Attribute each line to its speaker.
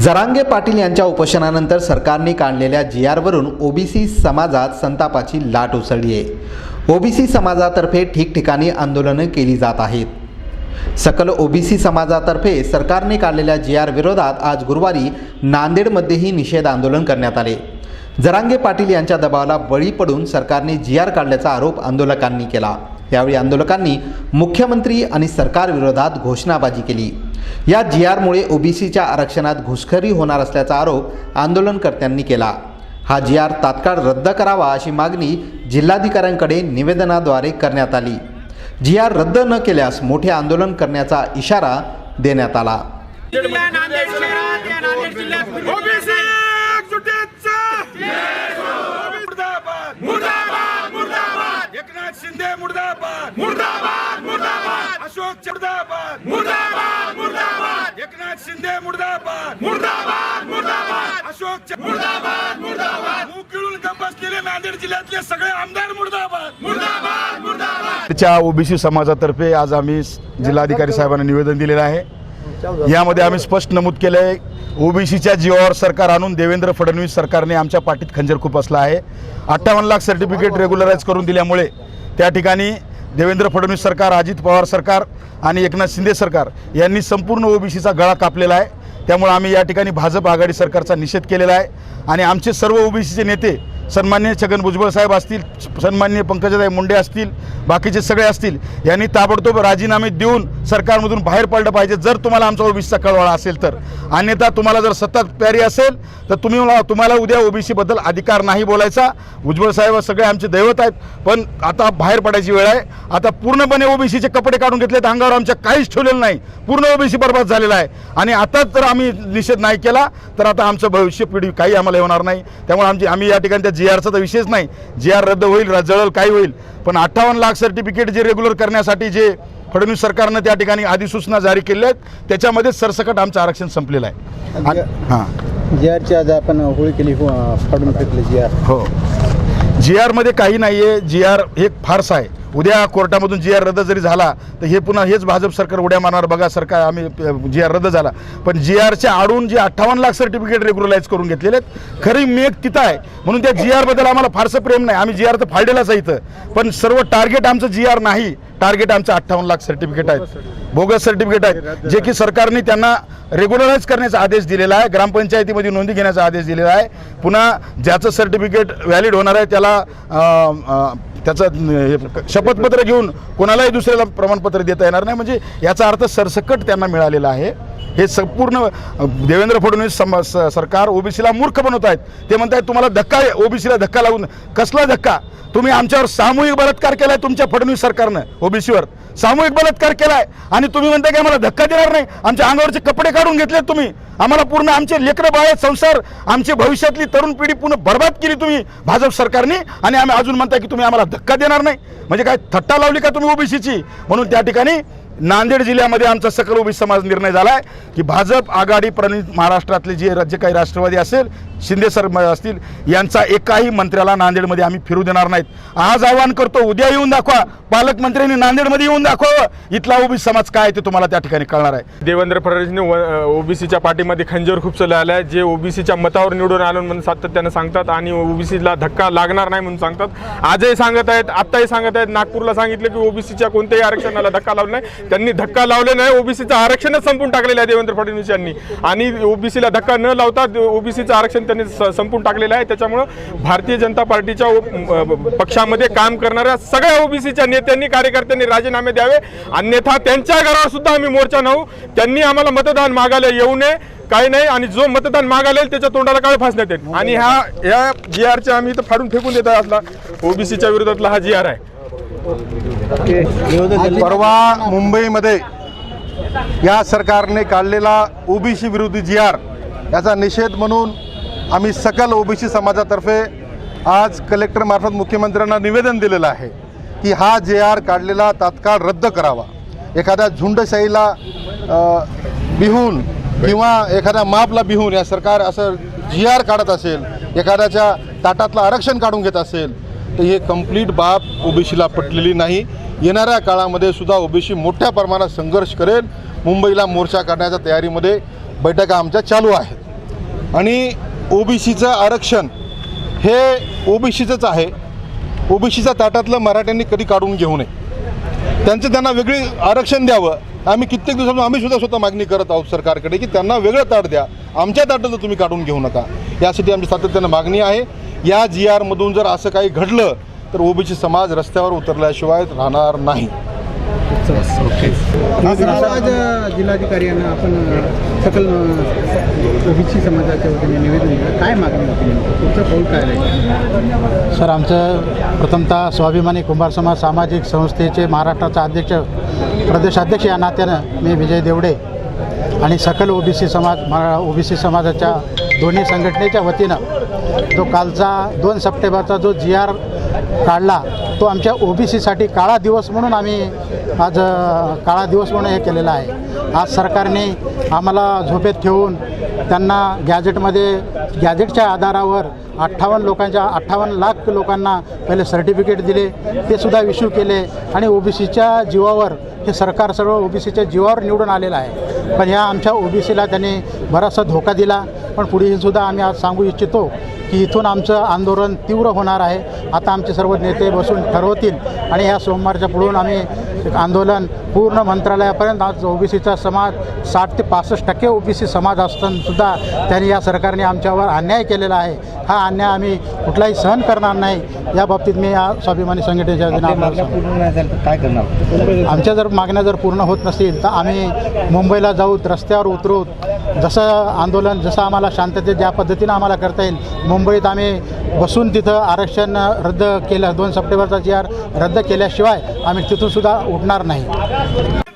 Speaker 1: जरांगे पाटील यांच्या उपोषणानंतर सरकारने काढलेल्या जी आरवरून ओबीसी समाजात संतापाची लाट उसळली आहे. ओबीसी समाजातर्फे ठिकठिकाणी आंदोलनं केली जात आहेत. सकल ओबीसी समाजातर्फे सरकारने काढलेल्या जी आर विरोधात आज गुरुवारी नांदेडमध्येही निषेध आंदोलन करण्यात आले. जरांगे पाटील यांच्या दबावाला बळी पडून सरकारने जी आर काढल्याचा आरोप आंदोलकांनी केला. यावेळी आंदोलकांनी मुख्यमंत्री आणि सरकारविरोधात घोषणाबाजी केली. या जी आरमुळे ओबीसीच्या आरक्षणात घुसखोरी होणार असल्याचा आरोप आंदोलनकर्त्यांनी केला. हा जी आर तात्काळ रद्द करावा अशी मागणी जिल्हाधिकाऱ्यांकडे निवेदनाद्वारे करण्यात आली. जी आर रद्द न केल्यास मोठे आंदोलन करण्याचा इशारा देण्यात आला.
Speaker 2: मुर्दाबाद! मुर्दाबाद मुर्दाबाद! एकनाथ शिंदे मुर्दाबाद! मुर्दाबाद मुर्दाबाद! अशोक मुर्दाबाद मुर्दाबाद मुर्दाबाद! एकनाथ शिंदे मुर्दाबाद. मुर्दाबाद मुर्दाबाद. अशोक मुर्दाबाद मुर्दाबाद. गप्प बसलेले नांदेड जिल्ह्यातले सगळे आमदार मुर्दाबाद. मुर्दाबाद मुर्दाबाद.
Speaker 3: च्या ओबीसी समाजातर्फे आज आम्ही जिल्हाधिकारी साहेबांना निवेदन दिलेलं आहे. यामध्ये आम्ही स्पष्ट नमूद केलं आहे ओबीसीच्या जीवावर सरकार आणून देवेंद्र फडणवीस सरकारने आमच्या पाठीत खंजर खुपसला आहे. अठ्ठावन्न लाख सर्टिफिकेट रेग्युलराईज करून दिल्यामुळे त्या ठिकाणी देवेंद्र फडणवीस सरकार अजित पवार सरकार आणि एकनाथ शिंदे सरकार यांनी संपूर्ण ओबीसीचा गळा कापलेला आहे. त्यामुळे आम्ही या ठिकाणी भाजप आघाडी सरकारचा निषेध केलेला आहे. आणि आमचे सर्व ओबीसीचे नेते सन्मान्य छगन भुजबळ साहेब असतील सन्मान्य पंकजाताई मुंडे असतील बाकीचे सगळे असतील यांनी ताबडतोब राजीनामे देऊन सरकारमधून बाहेर पडलं पाहिजे. जर तुम्हाला आमचा ओबीसीचा कळवळा असेल तर. अन्यथा तुम्हाला जर सत्ता प्यारी असेल तर तुम्ही तुम्हाला उद्या ओबीसीबद्दल अधिकार नाही बोलायचा. भुजबळ साहेब सगळे आमचे दैवत आहेत पण आता बाहेर पडायची वेळ आहे. आता पूर्णपणे ओबीसीचे कपडे काढून घेतले तर अंगावर आमच्या काहीच ठेवलेलं नाही. पूर्ण ओबीसी बर्बाद झालेला आहे. आणि आताच जर आम्ही निषेध नाही केला तर आता आमचं भविष्य पिढी काही आम्हाला होणार नाही. त्यामुळे आमची आम्ही या ठिकाणी त्या जी आरचा तर विषयच नाही. जी आर रद्द होईल जळल काही होईल. पण अठ्ठावन्न लाख सर्टिफिकेट जे रेग्युलर करण्यासाठी जे फडणवीस सरकारनं त्या ठिकाणी अधिसूचना जारी केल्या आहेत त्याच्यामध्ये सरसकट आमचं आरक्षण संपलेलं आहे. हां.
Speaker 4: जी आरची आज आपण होळी केली हो, फाडून फेकली जी आर
Speaker 3: हो. जी आरमध्ये काही नाही आहे जी आर हे फारसा आहे. उद्या कोर्टामधून जी आर रद्द जरी झाला तर हे पुन्हा हेच भाजप सरकार उड्या मारणार. बघा सरकार आम्ही जी आर रद्द झाला. पण जी आरच्या आडून जे अठ्ठावन्न लाख सर्टिफिकेट रेग्युलराईज करून घेतलेले आहेत खरी मेघ तिथं आहे. म्हणून त्या जी आरबद्दल आम्हाला फारसं प्रेम नाही. आम्ही जी आर तर फाडलेलाच आहे इथं. पण सर्व टार्गेट आमचं जी आर नाही. टार्गेट आमचं अठ्ठावन्न लाख सर्टिफिकेट आहेत. बोगस सर्टिफिकेट आहेत. जे की सरकारने त्यांना रेग्युलराईज करण्याचा आदेश दिलेला आहे. ग्रामपंचायतीमध्ये नोंदी घेण्याचा आदेश दिलेला आहे. पुन्हा ज्याचं सर्टिफिकेट व्हॅलिड होणार आहे त्याला त्याचं हे शपथपत्र घेऊन कोणालाही दुसऱ्याला प्रमाणपत्र देता येणार नाही. म्हणजे याचा अर्थ सरसकट त्यांना मिळालेला आहे. हे संपूर्ण देवेंद्र फडणवीस सम- स- सरकार ओबीसीला मूर्ख बनवत आहेत. ते म्हणतात तुम्हाला धक्का ओबीसीला धक्का लावून कसला धक्का? तुम्ही आमच्यावर सामूहिक बलात्कार केलाय तुमच्या फडणवीस सरकारनं ओबीसीवर. सामूहिक बलात्कार केलाय आणि तुम्ही म्हणताय की आम्हाला धक्का देणार नाही. आमच्या अंगावरचे कपडे काढून घेतले तुम्ही. आम्हाला पूर्ण आमचे लेकरं बाळे संसार आमची भविष्यातली तरुण पिढी पूर्ण बर्बाद केली तुम्ही भाजप सरकारने. आणि आम्ही अजून म्हणताय की तुम्ही आम्हाला धक्का देणार नाही. म्हणजे काय थट्टा लावली का तुम्ही ओबीसीची म्हणून त्या ठिकाणी नांदेड जिल्ह्यामध्ये आमचा सकल ओबीसी समाज निर्णय झाला आहे की भाजप आघाडी प्रणित महाराष्ट्रातले जे राज्य काही राष्ट्रवादी असेल शिंदे सर असतील यांचा एकाही मंत्र्याला नांदेडमध्ये आम्ही फिरू देणार नाहीत. आज आवाहन करतो उद्या येऊन दाखवा. पालकमंत्र्यांनी नांदेडमध्ये येऊन दाखवावं. इथला ओबीसी समाज काय ते तुम्हाला त्या ठिकाणी कळणार आहे.
Speaker 5: देवेंद्र फडणवीसने ओबीसीच्या पाठीमध्ये खंजर खूप आलं आहे जे ओबीसीच्या मतावर निवडून आलो म्हणून सातत्यानं सांगतात आणि ओबीसीला धक्का लागणार नाही म्हणून सांगतात. आजही सांगत आहेत आत्ताही सांगत आहेत. नागपूरला सांगितलं की ओबीसीच्या कोणत्याही आरक्षणाला धक्का लावला नाही. त्यांनी धक्का लावले नाही ओबीसीचं आरक्षणच संपून टाकलेलं आहे देवेंद्र फडणवीस यांनी. आणि ओबीसीला धक्का न लावता ओबीसीचं आरक्षण त्यांनी स- संपून टाकलेलं आहे. त्याच्यामुळं भारतीय जनता पार्टीच्या ओ- पक्षामध्ये काम करणाऱ्या सगळ्या ओबीसीच्या नेत्यांनी कार्यकर्त्यांनी राजीनामे द्यावे. अन्यथा त्यांच्या घरावर सुद्धा आम्ही मोर्चा नव्हू त्यांनी आम्हाला मतदान मागायला येऊ नये काही नाही. आणि जो मतदान मागायला येईल त्याच्या तोंडाला काळ फासण्यात येईल. आणि ह्या ह्या जी आरच्या आम्ही इथं फाडून फेकून देत आहे असला ओबीसीच्या विरोधातला हा जी आर आहे.
Speaker 6: परवा मुंबईमध्ये या सरकारने काढलेला ओबीसी विरोधी जी आर याचा निषेध म्हणून आम्ही सकल ओबीसी समाजातर्फे आज कलेक्टरमार्फत मुख्यमंत्र्यांना निवेदन दिलेलं आहे की हा जे आर काढलेला तात्काळ रद्द करावा. एखाद्या झुंडशाहीला बिहून किंवा एखाद्या मापला बिहून या सरकार असं जी आर काढत असेल एखाद्याच्या ताटातलं आरक्षण काढून घेत असेल तर हे कंप्लीट बाब ओबीसीला पटलेली नाही. येणाऱ्या काळामध्ये सुद्धा ओबीसी मोठ्या प्रमाणात संघर्ष करेल. मुंबईला मोर्चा करण्याच्या तयारीमध्ये बैठका आमच्या चालू आहेत. आणि ओबीसीचं आरक्षण हे ओबीसीचंच आहे. ओबीसीच्या ताटातलं मराठ्यांनी कधी काढून घेऊ नये. त्यांचं त्यांना वेगळी आरक्षण द्यावं. आम्ही कित्येक दिवसापासून आम्ही सुद्धा स्वतः मागणी करत आहोत सरकारकडे की त्यांना वेगळं ताट द्या. आमच्या ताटाचं तुम्ही काढून घेऊ नका. यासाठी आमची सातत्यानं मागणी आहे. या जी आरमधून जर असं काही घडलं तर ओबीसी समाज रस्त्यावर उतरल्याशिवाय राहणार नाही.
Speaker 4: आज जिल्हाधिकारी यांना आपण सकल ओबीसी समाजाच्या वतीने निवेदन दिलं. काय मागणी होती? तुमचं पाऊल काय राहील?
Speaker 7: सर आमचं प्रथमतः स्वाभिमानी कुंभार समाज सामाजिक संस्थेचे महाराष्ट्राचा अध्यक्ष प्रदेशाध्यक्ष या नात्यानं मी विजय देवडे आणि सकल ओबीसी समाज मरा ओबीसी समाजाच्या दोन्ही संघटनेच्या वतीनं जो कालचा दोन सप्टेंबरचा जो जी आर काढला तो आमच्या ओबीसीसाठी काळा दिवस म्हणून आम्ही आज काळा दिवस म्हणून हे केलेला आहे. आज सरकारने आम्हाला झोपेत ठेवून त्यांना गॅजेटमध्ये गॅजेटच्या आधारावर अठ्ठावन्न लोकांच्या अठ्ठावन्न लाख लोकांना पहिले सर्टिफिकेट दिले ते सुद्धा इश्यू केले आणि ओबीसीच्या जीवावर हे सरकार सर्व ओबीसीच्या जीवावर निवडून आलेलं आहे. पण ह्या आमच्या ओबीसीला त्यांनी बराचसा धोका दिला. पण पुढेही सुद्धा आम्ही आज सांगू इच्छितो की इथून आमचं आंदोलन तीव्र होणार आहे. आता आमचे सर्व नेते बसून ठरवतील आणि ह्या सोमवारच्या पुढून आम्ही आंदोलन पूर्ण मंत्रालयापर्यंत आज ओबीसीचा समाज साठ ते पासष्ट टक्के ओबीसी समाज असताना सुद्धा त्यांनी या सरकारने आमच्यावर अन्याय केलेला आहे. हा अन्याय आम्ही कुठलाही सहन करणार नाही. या बाबतीत मी या स्वाभिमानी संघटनेच्या
Speaker 4: काय करणार?
Speaker 7: आमच्या जर मागण्या जर पूर्ण होत नसतील तर आम्ही मुंबईला जाऊ रस्त्यावर उतरू जसं आंदोलन जसं आम्हाला शांततेत ज्या पद्धतीनं आम्हाला करता येईल मुंबईत आम्ही बसून तिथं आरक्षण रद्द केलं दोन सप्टेंबरचा जी आर रद्द केल्याशिवाय आम्ही तिथूनसुद्धा उठणार नाही.